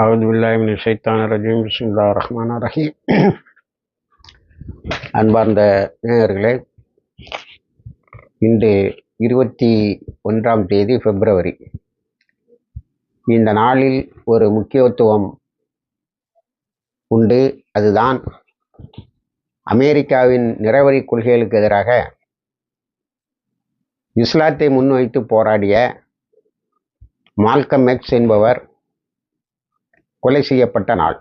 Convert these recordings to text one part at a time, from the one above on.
அவது பில்லாமின் ஷைத்தான ரஜீம் பிஸ்மில்லா ரஹ்மான் ரஹீம் அன்பார்ந்த நேயர்களே இன்று இருபத்தி ஒன்றாம் தேதி பிப்ரவரி. இந்த நாளில் ஒரு முக்கியத்துவம் உண்டு. அதுதான் அமெரிக்காவின் நிறவரி கொள்கைகளுக்கு எதிராக இஸ்லாத்தை முன்வைத்து போராடிய மால்கம் எக்ஸ் என்பவர் கொலை செய்யப்பட்ட நாள்.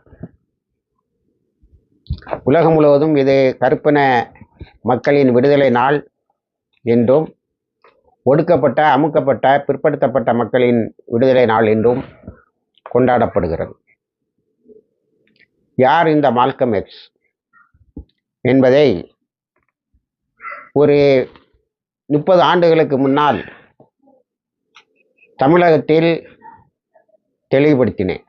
உலகம் முழுவதும் இது கருப்பின மக்களின் விடுதலை நாள் என்றும் ஒடுக்கப்பட்ட அமுக்கப்பட்ட பிற்படுத்தப்பட்ட மக்களின் விடுதலை நாள் என்றும் கொண்டாடப்படுகிறது. யார் இந்த மால்கம் எக்ஸ் என்பதை ஒரு முப்பது ஆண்டுகளுக்கு முன்னால் தமிழகத்தில் தெளிவுபடுத்தினேன்.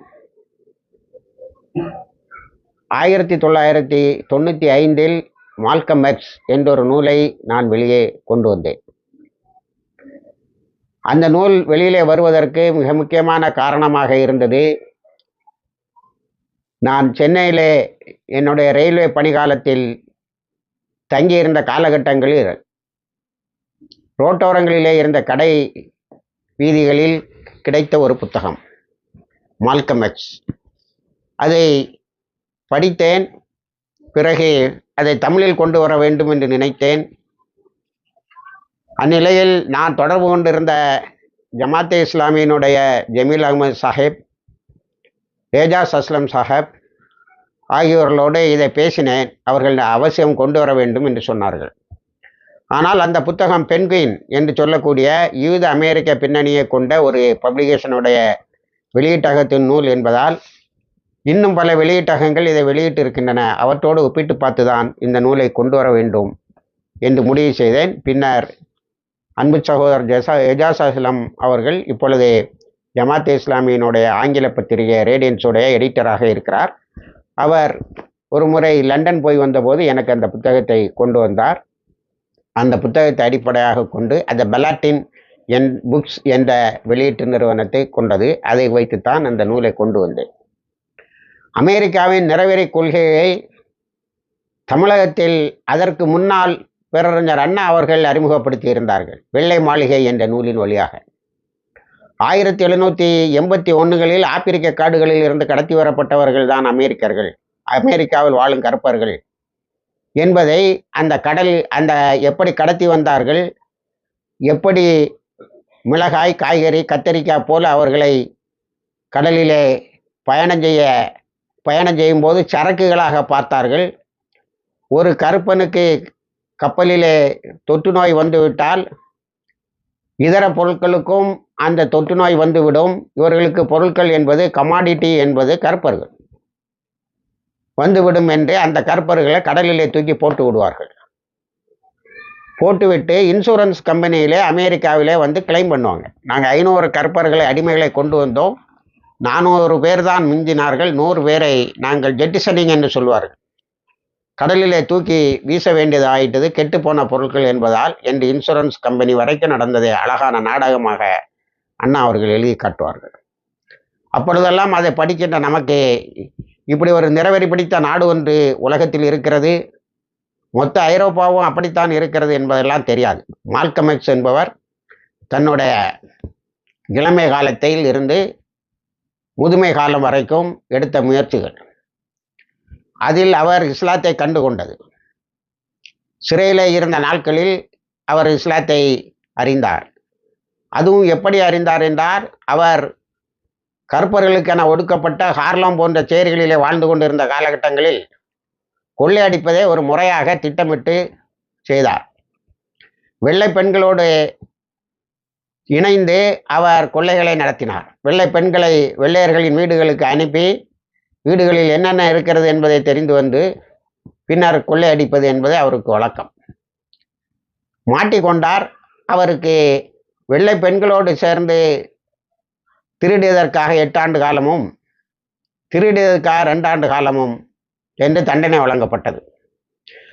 ஆயிரத்தி தொள்ளாயிரத்தி தொண்ணூற்றி ஐந்தில் மால்கம் எக்ஸ் என்றொரு நூலை நான் வெளியே கொண்டு வந்தேன். அந்த நூல் வெளியிலே வருவதற்கு மிக முக்கியமான காரணமாக இருந்தது நான் சென்னையிலே என்னுடைய ரயில்வே பணிகாலத்தில் தங்கியிருந்த காலகட்டங்களில் ரோட்டோரங்களிலே இருந்த கடை வீதிகளில் கிடைத்த ஒரு புத்தகம் மால்கம் எக்ஸ் அதை படித்தேன். பிறகு அதை தமிழில் கொண்டு வர வேண்டும் என்று நினைத்தேன். அந்நிலையில் நான் தொடர்பு கொண்டிருந்த ஜமாத்தே இஸ்லாமியினுடைய ஜமீல் அகமது சாஹிப் ஏஜாஸ் அஸ்லம் சாஹிப் ஆகியோர்களோடு இதை பேசினேன். அவர்கள் அவசியம் கொண்டு வர வேண்டும் என்று சொன்னார்கள். ஆனால் அந்த புத்தகம் பென்குயின் என்று சொல்லக்கூடிய யூத அமெரிக்க பின்னணியை கொண்ட ஒரு பப்ளிகேஷனுடைய வெளியீட்டகத்தின் நூல் என்பதால் இன்னும் பல வெளியீட்டகங்கள் இதை வெளியிட்டு இருக்கின்றன அவற்றோடு ஒப்பிட்டு பார்த்து தான் இந்த நூலை கொண்டு வர வேண்டும் என்று முடிவு செய்தேன். பின்னர் அன்பு சகோதரர் ஜசா எஜாஸ் அஸ்லம் அவர்கள் இப்பொழுது ஜமாத் இஸ்லாமியினுடைய ஆங்கில பத்திரிகை ரேடியன்ஸுடைய எடிட்டராக இருக்கிறார். அவர் ஒரு முறை லண்டன் போய் வந்தபோது எனக்கு அந்த புத்தகத்தை கொண்டு வந்தார். அந்த புத்தகத்தை அடிப்படையாக கொண்டு அந்த பெலாட்டின் என் புக்ஸ் என்ற வெளியீட்டு நிறுவனத்தை கொண்டது. அதை வைத்துத்தான் அந்த நூலை கொண்டு வந்தேன். அமெரிக்காவின் நிறவெறி கொள்கையை தமிழகத்தில் அதற்கு முன்னால் பேரறிஞர் அண்ணா அவர்கள் அறிமுகப்படுத்தி இருந்தார்கள் வெள்ளை மாளிகை என்ற நூலின் வழியாக. ஆயிரத்தி எழுநூற்றி எண்பத்தி ஒன்றுகளில் ஆப்பிரிக்க காடுகளில் இருந்து கடத்தி வரப்பட்டவர்கள் தான் அமெரிக்கர்கள். அமெரிக்காவில் வாழும் கருப்பர்கள் என்பதை அந்த கடல் அந்த எப்படி கடத்தி வந்தார்கள் எப்படி மிளகாய் காய்கறி கத்தரிக்காய் போல அவர்களை கடலிலே பயணம் செய்ய பயணம் செய்யும்போது சரக்குகளாக பார்த்தார்கள். ஒரு கருப்பனுக்கு கப்பலிலே தொற்று நோய் வந்துவிட்டால் இதர பொருட்களுக்கும் அந்த தொற்று நோய் வந்துவிடும். இவர்களுக்கு பொருட்கள் என்பது கமாடிட்டி என்பது கருப்பர்கள். வந்துவிடும் என்று அந்த கருப்பர்களை கடலிலே தூக்கி போட்டு விடுவார்கள். போட்டுவிட்டு இன்சூரன்ஸ் கம்பெனியிலே அமெரிக்காவிலே வந்து கிளைம் பண்ணுவாங்க. நாங்கள் ஐநூறு கருப்பர்களை அடிமைகளை கொண்டு வந்தோம். நானூறு பேர் தான் மிஞ்சினார்கள் நூறு பேரை நாங்கள் ஜெட்டிசனிங் என்று சொல்வார்கள். கடலிலே தூக்கி வீச வேண்டியது ஆயிட்டது கெட்டுப்போன பொருட்கள் என்பதால் என்று இன்சூரன்ஸ் கம்பெனி வரைக்கும் நடந்ததை அழகான நாடகமாக அண்ணா அவர்கள் எழுதி காட்டுவார்கள். அப்பொழுதெல்லாம் அதை படிக்கின்ற நமக்கு இப்படி ஒரு நிறவெறி பிடித்த நாடு ஒன்று உலகத்தில் இருக்கிறது. மொத்த ஐரோப்பாவும் அப்படித்தான் இருக்கிறது என்பதெல்லாம் தெரியாது. மால்கமெக்ஸ் என்பவர் தன்னுடைய இளமை காலத்தில் இருந்து முதுமை காலம் வரைக்கும் எடுத்த முயற்சிகள். அதில் அவர் இஸ்லாத்தை கண்டு கொண்டது சிறையில் இருந்த நாட்களில் அவர் இஸ்லாத்தை அறிந்தார். அதுவும் எப்படி அறிந்தார் என்றார் அவர் கருப்பர்களுக்கென ஒடுக்கப்பட்ட ஹார்லம் போன்ற சேரிகளிலே வாழ்ந்து கொண்டிருந்த காலகட்டங்களில் கொள்ளையடிப்பதை ஒரு முறையாக திட்டமிட்டு செய்தார். வெள்ளை பெண்களோடு இணைந்து அவர் கொள்ளைகளை நடத்தினார். வெள்ளை பெண்களை வெள்ளையர்களின் வீடுகளுக்கு அனுப்பி வீடுகளில் என்னென்ன இருக்கிறது என்பதை தெரிந்து வந்து பின்னர் கொள்ளையடிப்பது என்பது அவருக்கு வழக்கம். மாட்டிக்கொண்டார். அவருக்கு வெள்ளை பெண்களோடு சேர்ந்து திருடியதற்காக எட்டாண்டு காலமும் திருடியதற்காக ரெண்டாண்டு காலமும் என்று தண்டனை வழங்கப்பட்டது.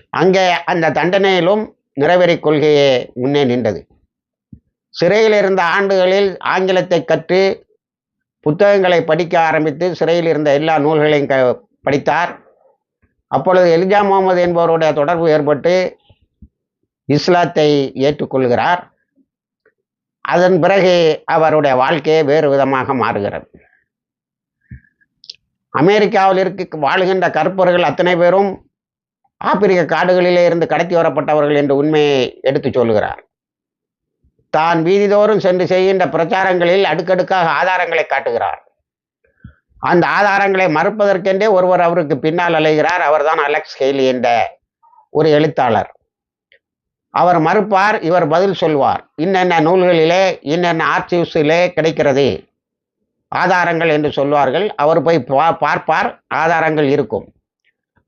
அங்கே அந்த தண்டனையிலும் நிறைவேறிக் கொள்கையே முன்னே நின்றது. சிறையில் இருந்த ஆண்டுகளில் ஆங்கிலத்தை கற்று புத்தகங்களை படிக்க ஆரம்பித்து சிறையில் இருந்த எல்லா நூல்களையும் க படித்தார். அப்பொழுது எலிஜா முகமது என்பவருடைய தொடர்பு ஏற்பட்டு இஸ்லாத்தை ஏற்றுக்கொள்கிறார். அதன் பிறகு அவருடைய வாழ்க்கையே வேறு விதமாக மாறுகிறது. அமெரிக்காவில் இருக்க வாழுகின்ற கருப்பர்கள் அத்தனை பேரும் ஆப்பிரிக்க காடுகளிலே இருந்து கடத்தி வரப்பட்டவர்கள் என்ற உண்மையை எடுத்துச் சொல்கிறார். தான் வீதிதோறும் சென்று செய்கின்ற பிரச்சாரங்களில் அடுக்கடுக்காக ஆதாரங்களை காட்டுகிறார். அந்த ஆதாரங்களை மறுப்பதற்கென்றே ஒருவர் அவருக்கு பின்னால் அலைகிறார். அவர்தான் அலெக்ஸ் ஹெய்லி என்ற ஒரு எழுத்தாளர். அவர் மறுப்பார் இவர் பதில் சொல்வார். இன்னென்ன நூல்களிலே இன்னென்ன ஆர்ச்சிவ்ஸிலே கிடைக்கிறது? ஆதாரங்கள் என்று சொல்வார்கள். அவர் போய் பா பார்ப்பார். ஆதாரங்கள் இருக்கும்.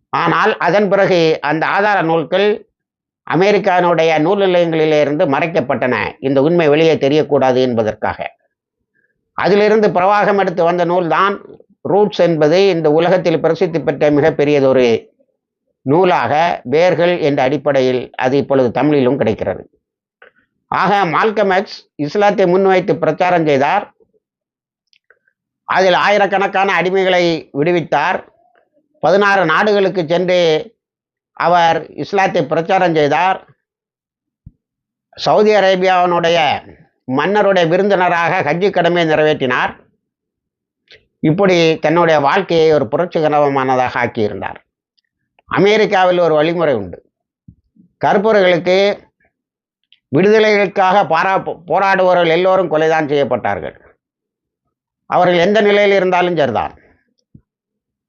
ஆனால் அதன் பிறகு அந்த ஆதார நூல்கள் அமெரிக்கானுடைய நூல் நிலையங்களிலிருந்து மறைக்கப்பட்டன. இந்த உண்மை வெளியே தெரியக்கூடாது என்பதற்காக. அதிலிருந்து பிரவாகம் எடுத்து வந்த நூல்தான் ரூட்ஸ் என்பது இந்த உலகத்தில் பிரசித்தி பெற்ற மிகப்பெரியதொரு நூலாக வேர்கள் என்ற அடிப்படையில் அது இப்பொழுது தமிழிலும் கிடைக்கிறது. ஆக மால்கமெக்ஸ் இஸ்லாத்தை முன்வைத்து பிரச்சாரம் செய்தார். அதில் ஆயிரக்கணக்கான அடிமைகளை விடுவித்தார். பதினாறு நாடுகளுக்கு சென்று அவர் இஸ்லாத்தை பிரச்சாரம் செய்தார். சவுதி அரேபியாவினுடைய மன்னருடைய விருந்தினராக ஹஜ்ஜி கடமையை நிறைவேற்றினார். இப்படி தன்னுடைய வாழ்க்கையை ஒரு புரட்சிகரமானதாக ஆக்கியிருந்தார். அமெரிக்காவில் ஒரு வழிமுறை உண்டு. கருப்பர்களுக்கு விடுதலைகளுக்காக பாரா போராடுபவர்கள் எல்லோரும் கொலைதான் செய்யப்பட்டார்கள். அவர்கள் எந்த நிலையில் இருந்தாலும் சரிதான்.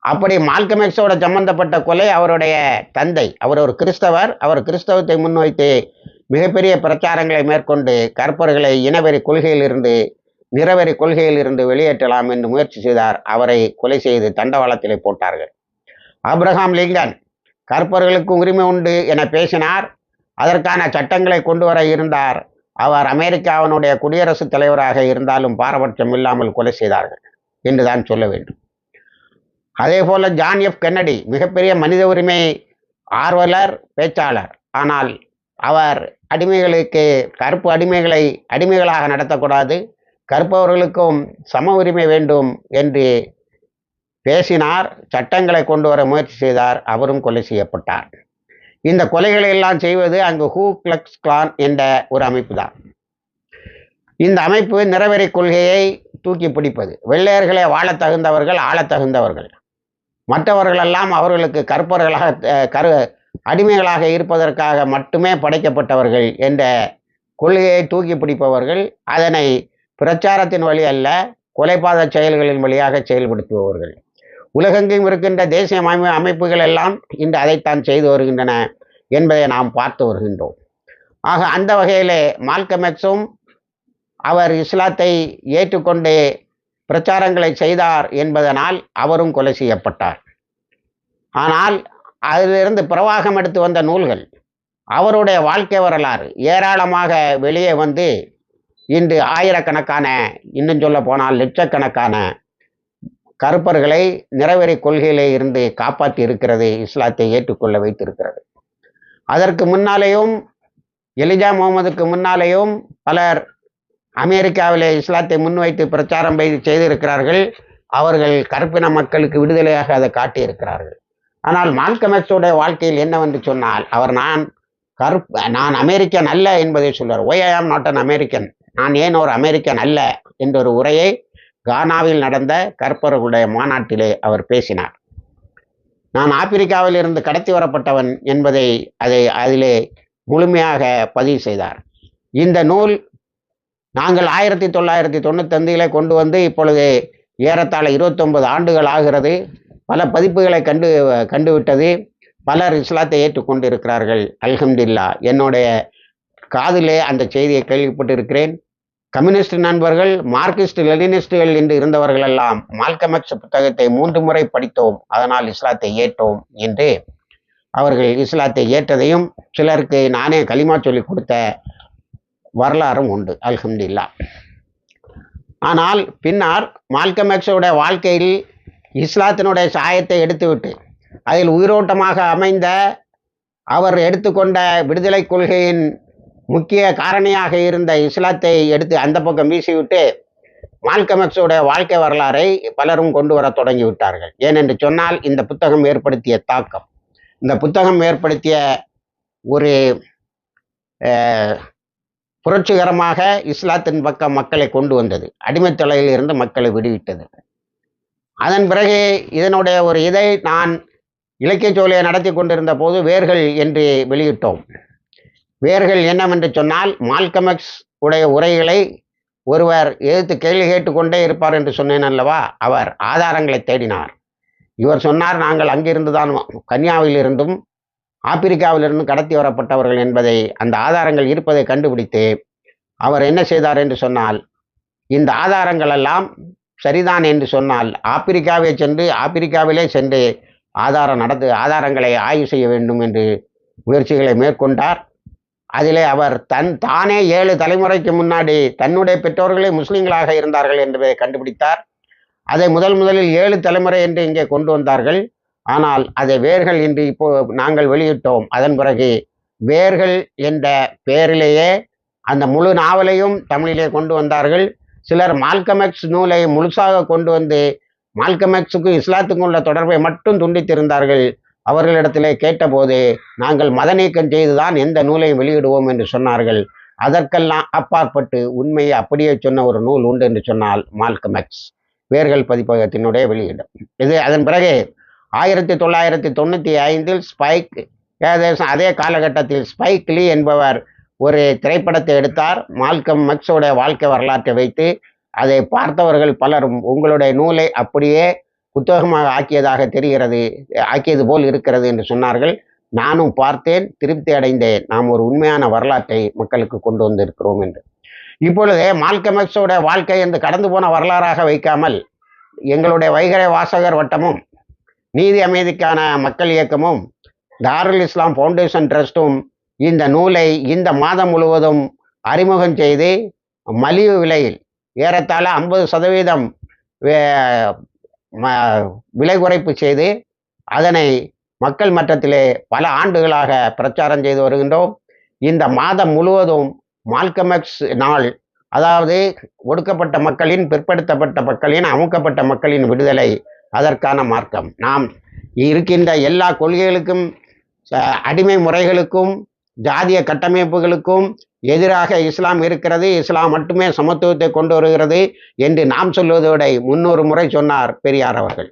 அப்படி மால்கமெக்ஸோட சம்பந்தப்பட்ட கொலை அவருடைய தந்தை. அவர் ஒரு கிறிஸ்தவர். அவர் கிறிஸ்தவத்தை முன்வைத்து மிகப்பெரிய பிரச்சாரங்களை மேற்கொண்டு கற்பர்களை இனவெறி கொள்கையிலிருந்து நிறவெறி கொள்கையிலிருந்து வெளியேற்றலாம் என்று முயற்சி செய்தார். அவரை கொலை செய்து தண்டவாளத்திலே போட்டார்கள். ஆப்ரஹாம் லிங்கன் கற்பர்களுக்கு உரிமை உண்டு என பேசினார். அதற்கான சட்டங்களை கொண்டு வர இருந்தார். அவர் அமெரிக்காவினுடைய குடியரசுத் தலைவராக இருந்தாலும் பாரபட்சம் இல்லாமல் கொலை செய்தார்கள். என்றுதான் சொல்ல வேண்டும். அதே போல ஜான் எஃப் கென்னடி மிகப்பெரிய மனித உரிமை ஆர்வலர் பேச்சாளர். ஆனால் அவர் அடிமைகளுக்கு கருப்பு அடிமைகளை அடிமைகளாக நடத்தக்கூடாது. கருப்பவர்களுக்கும் சம உரிமை வேண்டும் என்று பேசினார். சட்டங்களை கொண்டு வர முயற்சி செய்தார். அவரும் கொலை செய்யப்பட்டார். இந்த கொலைகளை எல்லாம் செய்வது அங்கு ஹூ கிளக்ஸ் கிளான் என்ற ஒரு அமைப்பு தான். இந்த அமைப்பு நிறவெறி கொள்கையை தூக்கி பிடிப்பது. வெள்ளையர்களே வாழத் தகுந்தவர்கள் ஆள தகுந்தவர்கள். மற்றவர்களெல்லாம் அவர்களுக்கு கற்பர்களாக கரு அடிமைகளாக இருப்பதற்காக மட்டுமே படைக்கப்பட்டவர்கள் என்ற கொள்கையை தூக்கி பிடிப்பவர்கள் அதனை பிரச்சாரத்தின் வழி அல்ல கொலைபாத செயல்களின் வழியாக செயல்படுத்துபவர்கள். உலகெங்கும் இருக்கின்ற தேசிய அமை அமைப்புகள் எல்லாம் இன்று அதைத்தான் செய்து வருகின்றன என்பதை நாம் பார்த்து வருகின்றோம். ஆக அந்த வகையிலே மால்கமெக்ஸும் அவர் இஸ்லாத்தை ஏற்றுக்கொண்டு பிரச்சாரங்களை செய்தார் என்பதனால் அவரும் கொலை செய்யப்பட்டார். ஆனால் அதிலிருந்து பிரவாகம் எடுத்து வந்த நூல்கள் அவருடைய வாழ்க்கை வரலாறு ஏராளமாக வெளியே வந்து இன்று ஆயிரக்கணக்கான இன்னும் சொல்ல போனால் லட்சக்கணக்கான கருப்பர்களை நிறவெறி கொள்கையிலே இருந்து காப்பாற்றி இருக்கிறது இஸ்லாத்தை ஏற்றுக்கொள்ள வைத்திருக்கிறது. அதற்கு முன்னாலேயும் எலிஜா முகமதுக்கு முன்னாலேயும் பலர் அமெரிக்காவிலே இஸ்லாத்தை முன்வைத்து பிரச்சாரம் செய்திருக்கிறார்கள். அவர்கள் கருப்பின மக்களுக்கு விடுதலையாக அதை காட்டியிருக்கிறார்கள். ஆனால் மால்கமெக்ஸோடைய வாழ்க்கையில் என்னவென்று சொன்னால் அவர் நான் கருப் நான் அமெரிக்கன் அல்ல என்பதை சொல்வார். Y I am not an American நான் ஏன் ஒரு அமெரிக்கன் அல்ல? என்ற ஒரு உரையை கானாவில் நடந்த கற்பர்களுடைய மாநாட்டிலே அவர் பேசினார். நான் ஆப்பிரிக்காவில் இருந்து கடத்தி வரப்பட்டவன் என்பதை அதை அதிலே முழுமையாக பதிவு செய்தார். இந்த நூல் நாங்கள் ஆயிரத்தி தொள்ளாயிரத்தி தொண்ணூத்தஞ்சிலே கொண்டு வந்து இப்பொழுது ஏறத்தாழ இருபத்தொன்பது ஆண்டுகள் ஆகிறது. பல பதிப்புகளை கண்டு கண்டுவிட்டது. பலர் இஸ்லாத்தை ஏற்றுக்கொண்டு இருக்கிறார்கள் அல்ஹம்துல்லா என்னுடைய காதிலே அந்த செய்தியை கேள்விப்பட்டிருக்கிறேன். கம்யூனிஸ்ட் நண்பர்கள் மார்க்சிஸ்ட் லெனினிஸ்டுகள் என்று இருந்தவர்கள் எல்லாம் மால்கமெக்ஸ் புத்தகத்தை மூன்று முறை படித்தோம். அதனால் இஸ்லாத்தை ஏற்றோம் என்று அவர்கள் இஸ்லாத்தை ஏற்றதையும் சிலருக்கு நானே களிமா சொல்லி கொடுத்த வரலாறும் உண்டு அல்ஹம்துல்லா ஆனால் பின்னார் மால்கமெக்ஸோடைய வாழ்க்கையில் இஸ்லாத்தினுடைய சாயத்தை எடுத்துவிட்டு அதில் உயிரோட்டமாக அமைந்த அவர் எடுத்துக்கொண்ட விடுதலை கொள்கையின் முக்கிய காரணியாக இருந்த இஸ்லாத்தை எடுத்து அந்த பக்கம் வீசிவிட்டு மால்கமெக்ஸுடைய வாழ்க்கை வரலாறை பலரும் கொண்டு வர தொடங்கி விட்டார்கள் ஏனென்று சொன்னால் இந்த புத்தகம் ஏற்படுத்திய தாக்கம். இந்த புத்தகம் ஏற்படுத்திய ஒரு புரட்சிகரமாக இஸ்லாத்தின் பக்கம் மக்களை கொண்டு வந்தது. அடிமைத்தலையில் இருந்து மக்களை விடுவித்தது. அதன் பிறகு இதனுடைய ஒரு இதை நான் இலக்கிய சோலையை நடத்தி கொண்டிருந்த போது வேர்கள் என்று வெளியிட்டோம். வேர்கள் என்னவென்று சொன்னால் மால்கமெக்ஸ் உடைய உரைகளை ஒருவர் எதிர்த்து கேள்வி கேட்டுக்கொண்டே இருப்பார் என்று சொன்னேன் அல்லவா? அவர் ஆதாரங்களை தேடினார். இவர் சொன்னார் நாங்கள் அங்கிருந்து தான் கன்னியாவிலிருந்தும் ஆப்பிரிக்காவிலிருந்து கடத்தி வரப்பட்டவர்கள் என்பதை அந்த ஆதாரங்கள் இருப்பதை கண்டுபிடித்து அவர் என்ன செய்தார் என்று சொன்னால் இந்த ஆதாரங்கள் எல்லாம் சரிதான் என்று சொன்னால் ஆப்பிரிக்காவை சென்று ஆப்பிரிக்காவிலே சென்று ஆதாரம் நடத்து ஆதாரங்களை ஆய்வு செய்ய வேண்டும் என்று முயற்சிகளை மேற்கொண்டார். அதிலே அவர் தன் தானே ஏழு தலைமுறைக்கு முன்னாடி தன்னுடைய பெற்றோர்களே முஸ்லிம்களாக இருந்தார்கள் என்பதை கண்டுபிடித்தார். அதை முதல் முதலில் ஏழு தலைமுறை என்று இங்கே கொண்டு வந்தார்கள். ஆனால் அதை வேர்கள் என்று இப்போ நாங்கள் வெளியிட்டோம். அதன் பிறகு வேர்கள் என்ற பெயரிலேயே அந்த முழு நாவலையும் தமிழிலே கொண்டு வந்தார்கள். சிலர் மால்கமெக்ஸ் நூலை முழுசாக கொண்டு வந்து மால்கமெக்ஸுக்கும் இஸ்லாத்துக்கும் உள்ள தொடர்பை மட்டும் துண்டித்திருந்தார்கள். அவர்களிடத்திலே கேட்டபோது நாங்கள் மத நீக்கம் செய்துதான் எந்த நூலையும் வெளியிடுவோம் என்று சொன்னார்கள். அதற்கெல்லாம் அப்பாற்பட்டு உண்மையை அப்படியே சொன்ன ஒரு நூல் உண்டு என்று சொன்னால் மால்கமெக்ஸ் வேர்கள் பதிப்பகத்தினுடைய வெளியீடு இது அதன் பிறகு ஆயிரத்தி தொள்ளாயிரத்தி தொண்ணூற்றி ஐந்தில் ஸ்பைக் ஏதேசம் அதே காலகட்டத்தில் ஸ்பைக் லீ என்பவர் ஒரு திரைப்படத்தை எடுத்தார். மால்கம் மெக்ஸோடைய வாழ்க்கை வரலாற்றை வைத்து அதை பார்த்தவர்கள் பலரும் உங்களுடைய நூலை அப்படியே புத்தகமாக ஆக்கியதாக தெரிகிறது ஆக்கியது போல் இருக்கிறது என்று சொன்னார்கள். நானும் பார்த்தேன் திருப்தி அடைந்தேன். நாம் ஒரு உண்மையான வரலாற்றை மக்களுக்கு கொண்டு வந்திருக்கிறோம் என்று. இப்பொழுது மால்கமெக்ஸோட வாழ்க்கை என்று கடந்து போன வரலாறாக வைக்காமல் எங்களுடைய வைகரை வாசகர் வட்டமும் நீதி அமைதிக்கான மக்கள் இயக்கமும் தாருல் இஸ்லாம் ஃபவுண்டேஷன் ட்ரஸ்ட்டும் இந்த நூலை இந்த மாதம் முழுவதும் அறிமுகம் செய்து மலிவு விலையில் ஏறத்தாழ ஐம்பது சதவீதம் வே- ம- விலை குறைப்பு செய்து அதனை மக்கள் மட்டத்திலே பல ஆண்டுகளாக பிரச்சாரம் செய்து வருகின்றோம். இந்த மாதம் முழுவதும் மால்கமெக்ஸ் நாள் அதாவது ஒடுக்கப்பட்ட மக்களின் பிற்படுத்தப்பட்ட மக்களின் அமுக்கப்பட்ட மக்களின் விடுதலை அதற்கான மார்க்கம். நாம் இருக்கின்ற எல்லா கொள்கைகளுக்கும் அடிமை முறைகளுக்கும் ஜாதிய கட்டமைப்புகளுக்கும் எதிராக இஸ்லாம் இருக்கிறது இஸ்லாம் மட்டுமே சமத்துவத்தை கொண்டு வருகிறது என்று நாம் சொல்வதோட முன்னூறு முறை சொன்னார் பெரியார் அவர்கள்.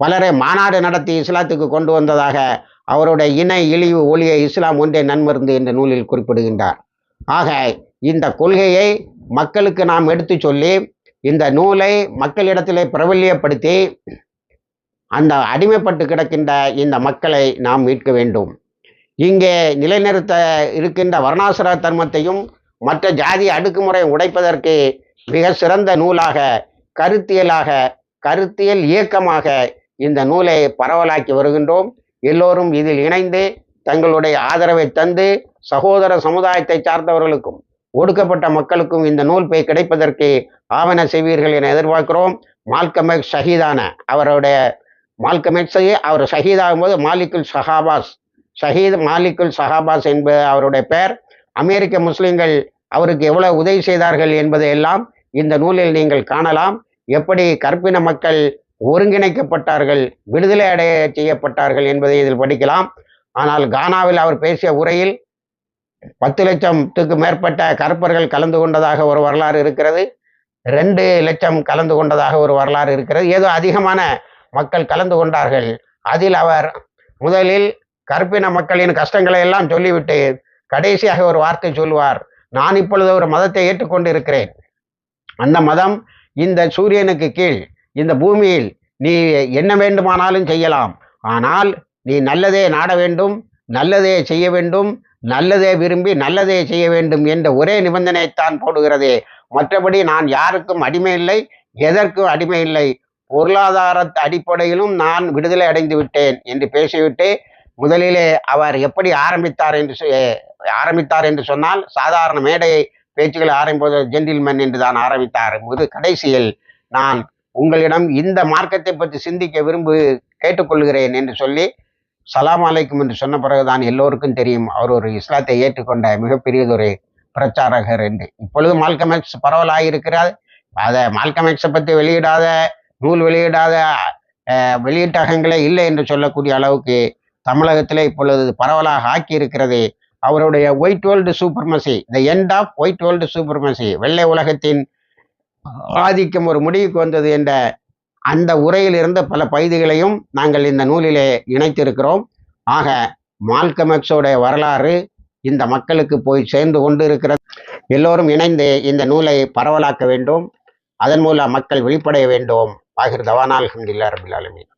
பலரை மாநாடு நடத்தி இஸ்லாத்துக்கு கொண்டு வந்ததாக அவருடைய இணை இழிவு ஒளியை இஸ்லாம் ஒன்றே நன்மருந்து என்ற நூலில் குறிப்பிடுகின்றார். ஆக இந்த கொள்கையை மக்களுக்கு நாம் எடுத்து சொல்லி இந்த நூலை மக்களிடத்திலே பிரபல்யப்படுத்தி அந்த அடிமைப்பட்டு கிடக்கின்ற இந்த மக்களை நாம் மீட்க வேண்டும். இங்கே நிலைநிறுத்த இருக்கின்ற வர்ணாசிர தர்மத்தையும் மற்ற ஜாதி அடுக்குமுறை உடைப்பதற்கு மிக சிறந்த நூலாக கருத்தியலாக கருத்தியல் இயக்கமாக இந்த நூலை பரவலாக்கி வருகின்றோம். எல்லோரும் இதில் இணைந்து தங்களுடைய ஆதரவை தந்து சகோதர சமுதாயத்தை சார்ந்தவர்களுக்கும் ஒடுக்கப்பட்ட மக்களுக்கும் இந்த நூல் போய் கிடைப்பதற்கு ஆவண செய்வீர்கள் என எதிர்பார்க்கிறோம். மால்கமேக் ஷஹீதான அவருடைய மால்கமேக்ஸையே அவர் ஷஹீதாகும்போது மாலிகுல் சஹாபாஸ் ஷஹீத் மாலிகுல் சஹாபாஸ் என்பது அவருடைய பெயர். அமெரிக்க முஸ்லிம்கள் அவருக்கு எவ்வளவு உதவி செய்தார்கள் என்பதையெல்லாம் இந்த நூலில் நீங்கள் காணலாம். எப்படி கற்பின மக்கள் ஒருங்கிணைக்கப்பட்டார்கள் விடுதலை அடைய செய்யப்பட்டார்கள் என்பதை இதில் படிக்கலாம். ஆனால் கானாவில் அவர் பேசிய உரையில் பத்து லட்சத்துக்கு மேற்பட்ட கருப்பர்கள் கலந்து கொண்டதாக ஒரு வரலாறு இருக்கிறது. ரெண்டு லட்சம் கலந்து கொண்டதாக ஒரு வரலாறு இருக்கிறது. ஏதோ அதிகமான மக்கள் கலந்து கொண்டார்கள். அதில் அவர் முதலில் கருப்பின மக்களின் கஷ்டங்களை எல்லாம் சொல்லிவிட்டு கடைசியாக ஒரு வார்த்தை சொல்வார் நான் இப்பொழுது ஒரு மதத்தை ஏற்றுக்கொண்டு இருக்கிறேன் அந்த மதம் இந்த சூரியனுக்கு கீழ் இந்த பூமியில் நீ என்ன வேண்டுமானாலும் செய்யலாம். ஆனால் நீ நல்லதே நாட வேண்டும். நல்லதே செய்ய வேண்டும் நல்லதே விரும்பி நல்லதே செய்ய வேண்டும் என்ற ஒரே நிபந்தனைத்தான் போடுகிறதே. மற்றபடி நான் யாருக்கும் அடிமை இல்லை எதற்கும் அடிமை இல்லை. பொருளாதார அடிப்படையிலும் நான் விடுதலை அடைந்து விட்டேன் என்று பேசிவிட்டு முதலிலே அவர் எப்படி ஆரம்பித்தார் என்று ஆரம்பித்தார் என்று சொன்னால் சாதாரண மேடை பேச்சுகளை ஆரம்பிப்பது ஜென்டில்மேன் என்று தான் ஆரம்பித்தார். முது கடைசியில் நான் உங்களிடம் இந்த மார்க்கத்தை பற்றி சிந்திக்க விரும்பு கேட்டுக்கொள்கிறேன் என்று சொல்லி சலாம் அலைக்கும் என்று சொன்ன பிறகுதான் எல்லோருக்கும் தெரியும். அவர் ஒரு இஸ்லாத்தை ஏற்றுக்கொண்ட மிகப்பெரியதொரு பிரச்சாரகர் என்று. இப்பொழுது மால்கமேக்ஸ் பரவலாக இருக்கிறார் அதை மால்கமேக்ஸை பற்றி வெளியிடாத நூல் வெளியிடாத வெளியீட்டகங்களே இல்லை என்று சொல்லக்கூடிய அளவுக்கு தமிழகத்திலே இப்பொழுது பரவலாக ஆக்கி இருக்கிறது அவருடைய white world supremacy the end of white world supremacy வெள்ளை உலகத்தின் ஆதிக்கம் ஒரு முடிவுக்கு வந்தது என்ற அந்த உரையில் இருந்த பல பகுதிகளையும் நாங்கள் இந்த நூலிலே இணைத்திருக்கிறோம். ஆக மால்கமெக்ஸோடைய வரலாறு இந்த மக்களுக்கு போய் சேர்ந்து கொண்டு இருக்கிறது எல்லோரும் இணைந்து இந்த நூலை பரவலாக்க வேண்டும். அதன் மூலம் மக்கள் விழிப்படைய வேண்டும். ஆகிர் தவானால் அல்ஹம்துலில்லாஹ் ரபில் ஆலமீன்.